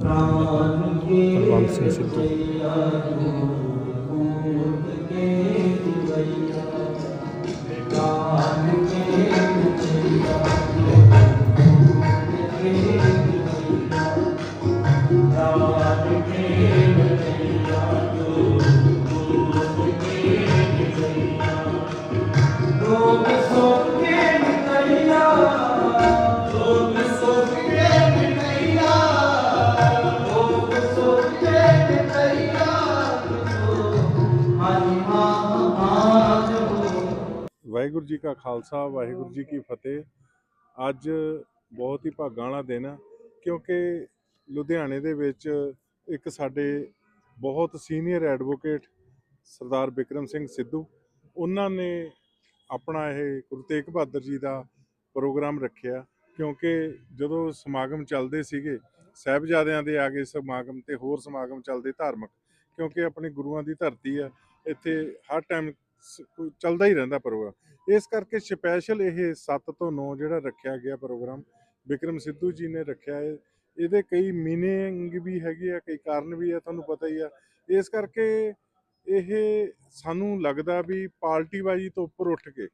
ਕੁਲਵੰਤ ਸਿੰਘ ਸਿੱਧੂ। ਵਾਹਿਗੁਰੂ ਜੀ ਕਾ ਖਾਲਸਾ, ਵਾਹਿਗੁਰੂ ਜੀ ਕੀ ਫਤਿਹ। ਅੱਜ ਬਹੁਤ ਹੀ ਭਾਗਾਂ ਵਾਲਾ ਦਿਨ ਆ, ਕਿਉਂਕਿ ਲੁਧਿਆਣੇ ਦੇ ਵਿੱਚ ਇੱਕ ਸਾਡੇ ਬਹੁਤ ਸੀਨੀਅਰ ਐਡਵੋਕੇਟ ਸਰਦਾਰ ਬਿਕਰਮ ਸਿੰਘ ਸਿੱਧੂ, ਉਹਨਾਂ ਨੇ ਆਪਣਾ ਇਹ ਗੁਰੂ ਤੇਗ ਬਹਾਦਰ ਜੀ ਦਾ ਪ੍ਰੋਗਰਾਮ ਰੱਖਿਆ, ਕਿਉਂਕਿ ਜਦੋਂ ਸਮਾਗਮ ਚੱਲਦੇ ਸੀਗੇ, ਸਾਹਿਬਜ਼ਾਦਿਆਂ ਦੇ ਆਗੇ ਸਮਾਗਮ ਤੇ ਹੋਰ ਸਮਾਗਮ ਚੱਲਦੇ ਧਾਰਮਿਕ, ਕਿਉਂਕਿ ਆਪਣੇ ਗੁਰੂਆਂ ਦੀ ਧਰਤੀ ਆ, ਇੱਥੇ ਹਰ ਟਾਈਮ ਸ ਚੱਲਦਾ ਹੀ ਰਹਿੰਦਾ ਪ੍ਰੋਗਰਾਮ। ਇਸ ਕਰਕੇ ਸਪੈਸ਼ਲ ਇਹ 7 ਤੋਂ 9 ਜਿਹੜਾ ਰੱਖਿਆ ਗਿਆ ਪ੍ਰੋਗਰਾਮ, ਵਿਕਰਮ ਸਿੱਧੂ ਜੀ ਨੇ ਰੱਖਿਆ ਹੈ ਇਹਦੇ ਕਈ ਮੀਨਿੰਗ ਵੀ ਹੈਗੇ ਆ, ਕਈ ਕਾਰਨ ਵੀ ਆ, ਤੁਹਾਨੂੰ ਪਤਾ ਹੀ ਆ। ਇਸ ਕਰਕੇ ਇਹ ਸਾਨੂੰ ਲੱਗਦਾ ਵੀ ਪਾਰਟੀਬਾਜ਼ੀ ਤੋਂ ਉੱਪਰ ਉੱਠ ਕੇ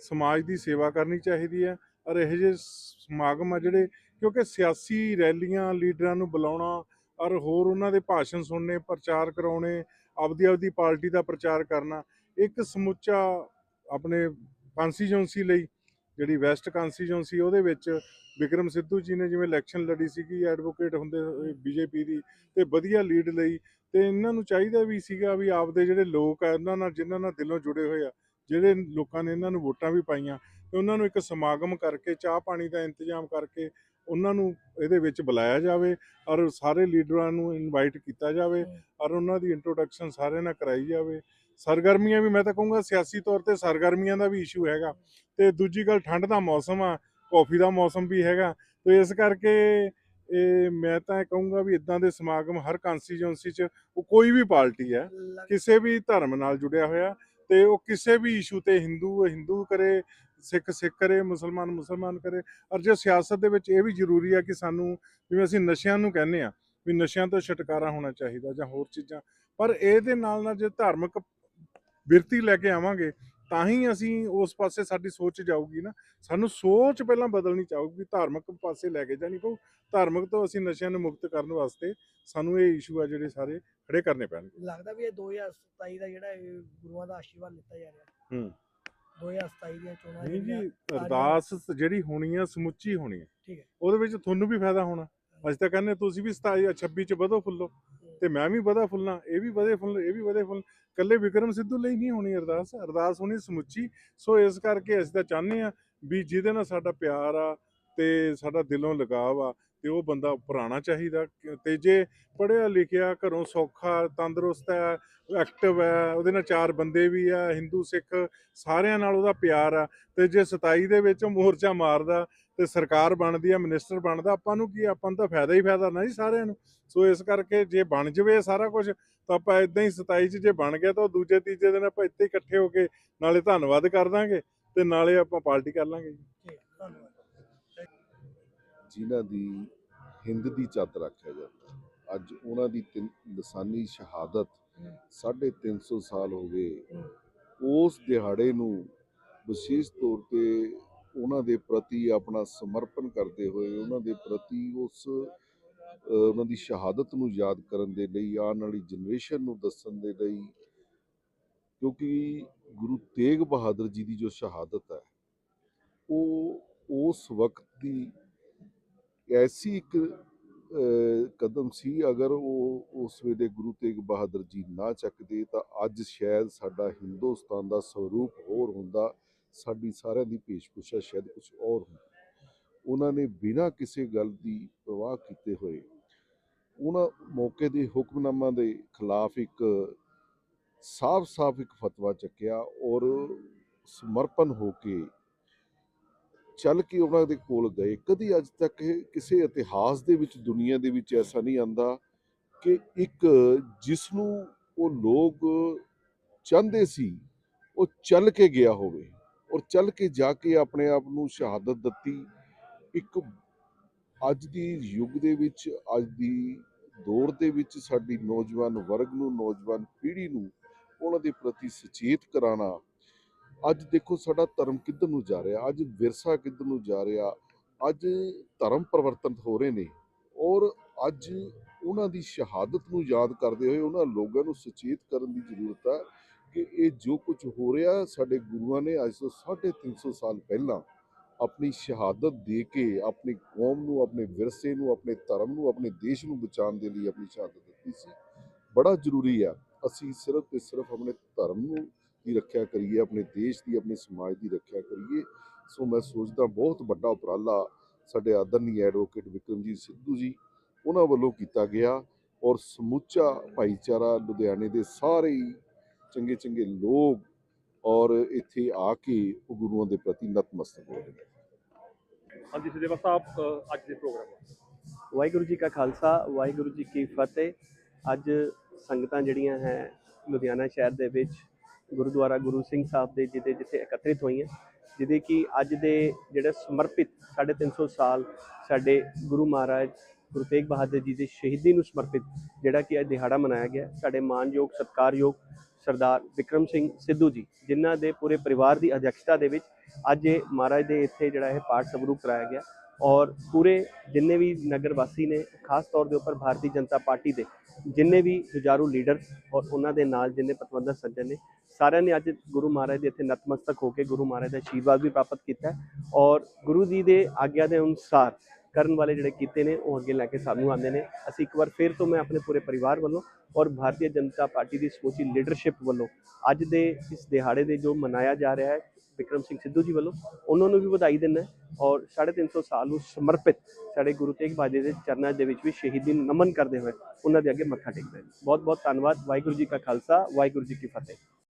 ਸਮਾਜ ਦੀ ਸੇਵਾ ਕਰਨੀ ਚਾਹੀਦੀ ਹੈ ਔਰ ਇਹੋ ਜਿਹੇ ਸਮਾਗਮ ਆ ਜਿਹੜੇ, ਕਿਉਂਕਿ ਸਿਆਸੀ ਰੈਲੀਆਂ ਲੀਡਰਾਂ ਨੂੰ ਬੁਲਾਉਣਾ ਔਰ ਹੋਰ ਉਹਨਾਂ ਦੇ ਭਾਸ਼ਣ ਸੁਣਨੇ, ਪ੍ਰਚਾਰ ਕਰਾਉਣੇ ਆਪਦੀ ਆਪਦੀ ਪਾਰਟੀ ਦਾ ਪ੍ਰਚਾਰ ਕਰਨਾ ਇੱਕ ਸਮੁੱਚਾ ਆਪਣੇ ਕਨਸਟੀਚੁਐਂਸੀ ਲਈ ਜਿਹੜੀ ਵੈਸਟ ਕਨਸਟੀਚੁਐਂਸੀ ਉਹਦੇ ਵਿੱਚ ਵਿਕਰਮ ਸਿੱਧੂ ਜੀ ਨੇ ਜਿਵੇਂ ਇਲੈਕਸ਼ਨ ਲੜੀ ਸੀਗੀ ਐਡਵੋਕੇਟ ਹੁੰਦੇ ਬੀਜੇਪੀ ਦੀ ਤੇ ਵਧੀਆ ਲੀਡ ਲਈ ਤੇ ਇਹਨਾਂ ਨੂੰ ਚਾਹੀਦਾ ਵੀ ਸੀਗਾ ਵੀ ਆਪਦੇ ਜਿਹੜੇ ਲੋਕ ਆ ਇਹਨਾਂ ਨਾਲ ਜਿਨ੍ਹਾਂ ਨਾਲ ਦਿਲੋਂ ਜੁੜੇ ਹੋਏ ਆ ਜਿਹੜੇ ਲੋਕਾਂ ਨੇ ਇਹਨਾਂ ਨੂੰ ਵੋਟਾਂ ਵੀ ਪਾਈਆਂ ਤੇ ਉਹਨਾਂ ਨੂੰ ਇੱਕ ਸਮਾਗਮ ਕਰਕੇ ਚਾਹ ਪਾਣੀ ਦਾ ਇੰਤਜ਼ਾਮ ਕਰਕੇ ਉਹਨਾਂ ਨੂੰ ਇਹਦੇ ਵਿੱਚ ਬੁਲਾਇਆ ਜਾਵੇ ਔਰ ਸਾਰੇ ਲੀਡਰਾਂ ਨੂੰ ਇਨਵਾਈਟ ਕੀਤਾ ਜਾਵੇ ਔਰ ਉਹਨਾਂ ਦੀ ਇੰਟਰੋਡਕਸ਼ਨ ਸਾਰਿਆਂ ਨਾਲ ਕਰਾਈ ਜਾਵੇ ਸਰਗਰਮੀਆਂ ਵੀ ਮੈਂ ਤਾਂ ਕਹੂੰਗਾ ਸਿਆਸੀ ਤੌਰ ਤੇ ਸਰਗਰਮੀਆਂ ਦਾ ਵੀ ਇਸ਼ੂ ਹੈਗਾ। ਤੇ ਦੂਜੀ ਗੱਲ ਠੰਡ ਦਾ ਮੌਸਮ ਆ ਕਾਫੀ ਦਾ ਮੌਸਮ ਵੀ ਹੈਗਾ। ਤੇ ਇਸ ਕਰਕੇ ਇਹ ਮੈਂ ਤਾਂ ਇਹ ਕਹੂੰਗਾ ਵੀ ਇਦਾਂ ਦੇ ਸਮਾਗਮ ਹਰ ਕਨਸਟੀਚੁਐਂਸੀ 'ਚ ਉਹ ਕੋਈ ਵੀ ਪਾਰਟੀ ਹੈ ਕਿਸੇ ਵੀ ਧਰਮ ਨਾਲ ਜੁੜਿਆ ਹੋਇਆ ਤੇ ਉਹ ਕਿਸੇ ਵੀ ਇਸ਼ੂ ਤੇ ਹਿੰਦੂ ਹਿੰਦੂ ਕਰੇ ਸਿੱਖ ਸਿੱਖ ਕਰੇ ਮੁਸਲਮਾਨ ਮੁਸਲਮਾਨ ਕਰੇ ਔਰ ਜੋ ਸਿਆਸਤ ਦੇ ਵਿੱਚ ਇਹ ਵੀ ਜ਼ਰੂਰੀ ਆ ਕਿ ਸਾਨੂੰ ਜਿਵੇਂ ਅਸੀਂ ਨਸ਼ਿਆਂ ਨੂੰ ਕਹਿੰਦੇ ਆ ਵੀ ਨਸ਼ਿਆਂ ਤੋਂ ਛੁਟਕਾਰਾ ਹੋਣਾ ਚਾਹੀਦਾ ਜਾਂ ਹੋਰ ਚੀਜ਼ਾਂ ਪਰ ਇਹਦੇ ਨਾਲ ਨਾਲ ਜੇ ਧਾਰਮਿਕ ਬਿਰਤੀ ਲੈ ਕੇ ਆਵਾਂਗੇ ਤਾਂ ਹੀ ਅਸੀਂ ਉਸ ਪਾਸੇ ਸਾਡੀ ਸੋਚ ਜਾਊਗੀ ਨਾ। ਸਾਨੂੰ ਸੋਚ ਪਹਿਲਾਂ ਬਦਲਣੀ ਚਾਹੂਗੀ ਧਾਰਮਿਕ ਪਾਸੇ ਲੈ ਕੇ ਜਾਣੀ ਪਊ। ਧਾਰਮਿਕ ਤੋਂ ਅਸੀਂ ਨਸ਼ਿਆਂ ਨੂੰ ਮੁਕਤ ਕਰਨ ਵਾਸਤੇ ਸਾਨੂੰ ਇਹ ਇਸ਼ੂ ਆ ਜਿਹੜੇ ਸਾਰੇ ਖੜੇ ਕਰਨੇ ਪੈਣਗੇ। ਲੱਗਦਾ ਵੀ ਇਹ 2027 ਦਾ ਜਿਹੜਾ ਗੁਰੂਆਂ ਦਾ ਆਸ਼ੀਰਵਾਦ ਲਿੱਤਾ ਜਾ ਰਿਹਾ। ਹੂੰ। 2027 ਦੀਆਂ ਚੋਣਾਂ ਨਹੀਂ ਜੀ ਅਰਦਾਸ ਜਿਹੜੀ ਹੋਣੀ ਆ ਸਮੁੱਚੀ ਹੋਣੀ ਆ। ਠੀਕ ਹੈ। ਉਹਦੇ ਵਿੱਚ ਤੁਹਾਨੂੰ ਵੀ ਫਾਇਦਾ ਹੋਣਾ। ਅਸੀਂ ਤਾਂ ਕਹਿੰਦੇ ਤੁਸੀਂ ਵੀ 27 ਜਾਂ 26 ਚ ਵਧੋ ਫੁੱਲੋ। ਤੇ ਮੈਂ ਵੀ ਵਧਾ ਫੁੱਲਾਂ ਇਹ ਵੀ ਵਧੇ ਫੁੱਲ, ਇਹ ਵੀ ਵਧੇ ਫੁੱਲ। ਕੱਲੇ ਵਿਕਰਮ ਸਿੱਧੂ ਲਈ ਨਹੀਂ ਹੋਣੀ ਅਰਦਾਸ ਅਰਦਾਸ ਹੋਣੀ ਸਮੁੱਚੀ। ਸੋ ਇਸ ਕਰਕੇ ਅਸੀਂ ਤਾਂ ਚਾਹੁੰਦੇ ਆ ਵੀ ਜਿਹਦੇ ਨਾਲ ਸਾਡਾ ਪਿਆਰ ਆ ਤੇ ਸਾਡਾ ਦਿਲੋਂ ਲਗਾਵ ਆ ਤੇ ਉਹ ਬੰਦਾ ਉੱਪਰ ਆਉਣਾ ਚਾਹੀਦਾ ਕਿ- ਤੇ ਜੇ ਪੜ੍ਹਿਆ ਲਿਖਿਆ ਘਰੋਂ ਸੌਖਾ, ਤੰਦਰੁਸਤ ਹੈ ਐਕਟਿਵ ਹੈ, ਉਹਦੇ ਨਾਲ ਚਾਰ ਬੰਦੇ ਵੀ ਆ, ਹਿੰਦੂ, ਸਿੱਖ, ਸਾਰਿਆਂ ਨਾਲ ਉਹਦਾ ਪਿਆਰ ਆ, ਤੇ ਜੇ 27 ਦੇ ਵਿੱਚ ਮੋਰਚਾ ਮਾਰਦਾ ਤੇ ਸਰਕਾਰ ਬਣਦੀ ਆ ਮਿਨਿਸਟਰ ਬਣਦਾ, ਆਪਾਂ ਨੂੰ ਕੀ ਆਪਾਂ ਨੂੰ ਤਾਂ ਫਾਇਦਾ ਹੀ ਫਾਇਦਾ ਨਾ ਜੀ ਸਾਰਿਆਂ ਨੂੰ। ਸੋ ਇਸ ਕਰਕੇ ਜੇ ਬਣ ਜਵੇ ਸਾਰਾ ਕੁਝ ਤਾਂ ਆਪਾਂ ਇਦਾਂ ਹੀ 27 ਚ ਜੇ ਬਣ ਗਿਆ ਤਾਂ ਉਹ ਦੂਜੇ, ਤੀਜੇ ਦਿਨ ਆਪਾਂ ਇੱਥੇ ਇਕੱਠੇ ਹੋ ਕੇ ਨਾਲੇ ਧੰਨਵਾਦ ਕਰ ਦਾਂਗੇ ਤੇ ਨਾਲੇ ਆਪਾਂ ਪਾਰਟੀ ਕਰ ਲਾਂਗੇ ਜੀ। ਧੰਨਵਾਦ। ਜਿਨ੍ਹਾਂ ਦੀ ਹਿੰਦ ਦੀ ਚਾਦਰ ਰੱਖਿਆ ਜਾਂਦਾ ਅੱਜ ਉਹਨਾਂ ਦੀ ਤਿੰਨ- ਲਸਾਨੀ ਸ਼ਹਾਦਤ ਹਮ। 350 ਸਾਲ ਹੋ ਗਏ ਉਸ ਦਿਹਾੜੇ ਨੂੰ ਵਿਸ਼ੇਸ਼ ਤੌਰ ਤੇ ਉਹਨਾਂ ਦੇ ਪ੍ਰਤੀ ਆਪਣਾ ਸਮਰਪਣ ਕਰਦੇ ਹੋਏ, ਉਹਨਾਂ ਦੇ ਪ੍ਰਤੀ ਉਸ ਉਹਨਾਂ ਦੀ ਸ਼ਹਾਦਤ ਨੂੰ ਯਾਦ ਕਰਨ ਦੇ ਲਈ, ਆਉਣ ਵਾਲੀ ਜਨਰੇਸ਼ਨ ਨੂੰ ਦੱਸਣ ਦੇ ਲਈ, ਕਿਉਂਕਿ ਗੁਰੂ ਤੇਗ ਬਹਾਦਰ ਜੀ ਦੀ ਜੋ ਸ਼ਹਾਦਤ ਹੈ, ਉਹ ਉਸ ਵਕਤ ਦੀ ਐਸੀ ਇੱਕ ਕਦਮ ਸੀ ਅਗਰ ਉਹ ਉਸ ਵੇਲੇ ਗੁਰੂ ਤੇਗ ਬਹਾਦਰ ਜੀ ਨਾ ਚੱਕਦੇ ਤਾਂ ਅੱਜ ਸ਼ਾਇਦ ਸਾਡਾ ਹਿੰਦੁਸਤਾਨ ਦਾ ਸਰੂਪ ਹੋਰ ਹੁੰਦਾ ਸਾਡੀ ਸਾਰਿਆਂ ਦੀ ਪੇਸ਼ਕਸ਼ਾ ਸ਼ਾਇਦ ਕੁਝ ਹੋਰ ਹੁੰਦੀ ਉਹਨਾਂ ਨੇ ਬਿਨਾਂ ਕਿਸੇ ਗੱਲ ਦੀ ਪ੍ਰਵਾਹ ਕੀਤੇ ਹੋਏ ਉਹਨਾਂ ਮੌਕੇ ਦੇ ਹੁਕਮਨਾਮਾ ਦੇ ਖਿਲਾਫ ਇੱਕ ਸਾਫ਼-ਸਾਫ਼ ਇੱਕ ਫਤਵਾ ਚੱਕਿਆ ਔਰ ਸਮਰਪਣ ਹੋ ਕੇ ਚੱਲ ਕੇ ਉਹਨਾਂ ਦੇ ਕੋਲ ਗਏ। ਕਦੀ ਅੱਜ ਤੱਕ ਕਿਸੇ ਇਤਿਹਾਸ ਦੇ ਵਿੱਚ, ਦੁਨੀਆ ਦੇ ਵਿੱਚ ਐਸਾ ਨਹੀਂ ਆਂਦਾ ਕਿ ਇੱਕ ਜਿਸ ਨੂੰ ਉਹ ਲੋਕ ਚਾਹੁੰਦੇ ਸੀ, ਉਹ ਚੱਲ ਕੇ ਗਿਆ ਹੋਵੇ ਔਰ ਚੱਲ ਕੇ ਜਾ ਕੇ ਆਪਣੇ ਆਪ ਨੂੰ ਸ਼ਹਾਦਤ ਦਿੱਤੀ। ਇੱਕ ਅੱਜ ਦੀ ਯੁੱਗ ਦੇ ਵਿੱਚ, ਅੱਜ ਦੀ ਦੌਰ ਦੇ ਵਿੱਚ ਸਾਡੀ ਨੌਜਵਾਨ ਵਰਗ ਨੂੰ, ਨੌਜਵਾਨ ਪੀੜ੍ਹੀ ਨੂੰ ਉਹਨਾਂ ਦੇ ਪ੍ਰਤੀ ਸੁਚੇਤ ਕਰਾਉਣਾ ਅੱਜ ਦੇਖੋ ਸਾਡਾ ਧਰਮ ਕਿੱਧਰ ਨੂੰ ਜਾ ਰਿਹਾ? ਅੱਜ ਵਿਰਸਾ ਕਿੱਧਰ ਨੂੰ ਜਾ ਰਿਹਾ? ਅੱਜ ਧਰਮ ਪਰਿਵਰਤਨ ਹੋ ਰਹੇ ਨੇ ਔਰ ਅੱਜ ਉਹਨਾਂ ਦੀ ਸ਼ਹਾਦਤ ਨੂੰ ਯਾਦ ਕਰਦੇ ਹੋਏ ਉਹਨਾਂ ਲੋਕਾਂ ਨੂੰ ਸੁਚੇਤ ਕਰਨ ਦੀ ਜ਼ਰੂਰਤ ਹੈ ਕਿ ਇਹ ਜੋ ਕੁਝ ਹੋ ਰਿਹਾ ਸਾਡੇ ਗੁਰੂਆਂ ਨੇ ਅੱਜ ਤੋਂ 350 ਸਾਲ ਪਹਿਲਾਂ ਆਪਣੀ ਸ਼ਹਾਦਤ ਦੇ ਕੇ ਆਪਣੀ ਕੌਮ ਨੂੰ, ਆਪਣੇ ਵਿਰਸੇ ਨੂੰ, ਆਪਣੇ ਧਰਮ ਨੂੰ, ਆਪਣੇ ਦੇਸ਼ ਨੂੰ ਬਚਾਉਣ ਦੇ ਲਈ ਆਪਣੀ ਸ਼ਹਾਦਤ ਦਿੱਤੀ ਸੀ। ਬੜਾ ਜ਼ਰੂਰੀ ਆ ਅਸੀਂ ਸਿਰਫ ਤੇ ਸਿਰਫ ਆਪਣੇ ਧਰਮ ਨੂੰ ਦੀ ਰੱਖਿਆ ਕਰੀਏ ਆਪਣੇ ਦੇਸ਼ ਦੀ ਆਪਣੇ ਸਮਾਜ ਦੀ ਰੱਖਿਆ ਕਰੀਏ। ਸੋ ਮੈਂ ਸੋਚਦਾ ਬਹੁਤ ਵੱਡਾ ਉਪਰਾਲਾ ਸਾਡੇ ਆਦਰਨੀ ਐਡਵੋਕੇਟ ਵਿਕਰਮਜੀਤ ਸਿੱਧੂ ਜੀ ਉਹਨਾਂ ਵੱਲੋਂ ਕੀਤਾ ਗਿਆ ਔਰ ਸਮੁੱਚਾ ਭਾਈਚਾਰਾ ਲੁਧਿਆਣੇ ਦੇ ਸਾਰੇ ਚੰਗੇ ਚੰਗੇ ਲੋਕ ਔਰ ਇੱਥੇ ਆ ਕੇ ਉਹ ਗੁਰੂਆਂ ਦੇ ਪ੍ਰਤੀ ਨਤਮਸਤਕ ਹੋ ਰਹੇ ਨੇ। ਹਾਂਜੀ ਸਦੇਵਾ ਸਾਹਿਬ ਅੱਜ ਦੇ ਪ੍ਰੋਗਰਾਮ ਵਾਹਿਗੁਰੂ ਜੀ ਕਾ ਖਾਲਸਾ ਵਾਹਿਗੁਰੂ ਜੀ ਕੀ ਫਤਿਹ। ਅੱਜ ਸੰਗਤਾਂ ਜਿਹੜੀਆਂ ਹੈ ਲੁਧਿਆਣਾ ਸ਼ਹਿਰ ਦੇ ਵਿੱਚ ਗੁਰਦੁਆਰਾ ਗੁਰੂ ਸਿੰਘ ਸਾਹਿਬ ਦੇ ਜਿਹਦੇ ਜਿੱਥੇ ਇਕੱਤਰਿਤ ਹੋਈਆਂ, ਜਿਹਦੇ ਕਿ ਅੱਜ ਦੇ ਜਿਹੜਾ ਸਮਰਪਿਤ 350 ਸਾਲ ਸਾਡੇ ਗੁਰੂ ਮਹਾਰਾਜ, ਗੁਰੂ ਤੇਗ ਬਹਾਦਰ ਜੀ ਦੀ ਸ਼ਹੀਦੀ ਨੂੰ ਸਮਰਪਿਤ ਜਿਹੜਾ ਕਿ ਅੱਜ ਦਿਹਾੜਾ ਮਨਾਇਆ ਗਿਆ, ਸਾਡੇ ਮਾਨਯੋਗ, ਸਤਿਕਾਰਯੋਗ ਸਰਦਾਰ ਵਿਕਰਮ ਸਿੰਘ ਸਿੱਧੂ ਜੀ, ਜਿਨ੍ਹਾਂ ਦੇ ਪੂਰੇ ਪਰਿਵਾਰ ਦੀ ਅਧਿਕਸ਼ਤਾ ਦੇ ਵਿੱਚ ਅੱਜ ਇਹ ਮਹਾਰਾਜ ਦੇ ਇੱਥੇ ਜਿਹੜਾ ਇਹ ਪਾਠ ਸਵਰੂਪ ਕਰਾਇਆ ਗਿਆ ਔਰ ਪੂਰੇ ਜਿੰਨੇ ਵੀ ਨਗਰ ਵਾਸੀ ਨੇ, ਖਾਸ ਤੌਰ ਦੇ ਉੱਪਰ ਭਾਰਤੀ ਜਨਤਾ ਪਾਰਟੀ ਦੇ ਜਿੰਨੇ ਵੀ ਜੁਝਾਰੂ ਲੀਡਰ ਔਰ ਉਹਨਾਂ ਦੇ ਨਾਲ ਜਿੰਨੇ ਪਤਵੰਦਰ ਸੱਜਣ ਨੇ ਸਾਰਿਆਂ ਨੇ ਅੱਜ ਗੁਰੂ ਮਹਾਰਾਜ ਦੇ ਇੱਥੇ ਨਤਮਸਤਕ ਹੋ ਕੇ ਗੁਰੂ ਮਹਾਰਾਜ ਦਾ ਆਸ਼ੀਰਵਾਦ ਵੀ ਪ੍ਰਾਪਤ ਕੀਤਾ ਔਰ ਗੁਰੂ ਜੀ ਦੇ ਆਗਿਆ ਦੇ ਅਨੁਸਾਰ ਕਰਨ ਵਾਲੇ ਜਿਹੜੇ ਕੀਤੇ ਨੇ ਉਹ ਅੱਗੇ ਲੈ ਕੇ ਸਾਨੂੰ ਆਉਂਦੇ ਨੇ। ਅਸੀਂ ਇੱਕ ਵਾਰ ਫਿਰ ਤੋਂ ਮੈਂ ਆਪਣੇ ਪੂਰੇ ਪਰਿਵਾਰ ਵੱਲੋਂ ਔਰ ਭਾਰਤੀ ਜਨਤਾ ਪਾਰਟੀ ਦੀ ਸਮੁੱਚੀ ਲੀਡਰਸ਼ਿਪ ਵੱਲੋਂ ਅੱਜ ਦੇ ਇਸ ਦਿਹਾੜੇ ਦੇ ਜੋ ਮਨਾਇਆ ਜਾ ਰਿਹਾ ਹੈ ਵਿਕਰਮ ਸਿੰਘ ਸਿੱਧੂ ਜੀ ਵੱਲੋਂ, ਉਹਨਾਂ ਨੂੰ ਵੀ ਵਧਾਈ ਦਿੰਦਾ ਔਰ 350 ਸਾਲ ਨੂੰ ਸਮਰਪਿਤ ਸਾਡੇ ਗੁਰੂ ਤੇਗ ਬਹਾਦਰ ਦੇ ਚਰਨਾਂ ਦੇ ਵਿੱਚ ਵੀ ਸ਼ਹੀਦੀ ਨੂੰ ਨਮਨ ਕਰਦੇ ਹੋਏ ਉਹਨਾਂ ਦੇ ਅੱਗੇ ਮੱਥਾ ਟੇਕਦੇ ਹਾਂ ਬਹੁਤ ਬਹੁਤ ਧੰਨਵਾਦ, ਵਾਹਿਗੁਰੂ ਜੀ ਕਾ ਖਾਲਸਾ, ਵਾਹਿਗੁਰੂ ਜੀ ਕੀ ਫਤਿਹ।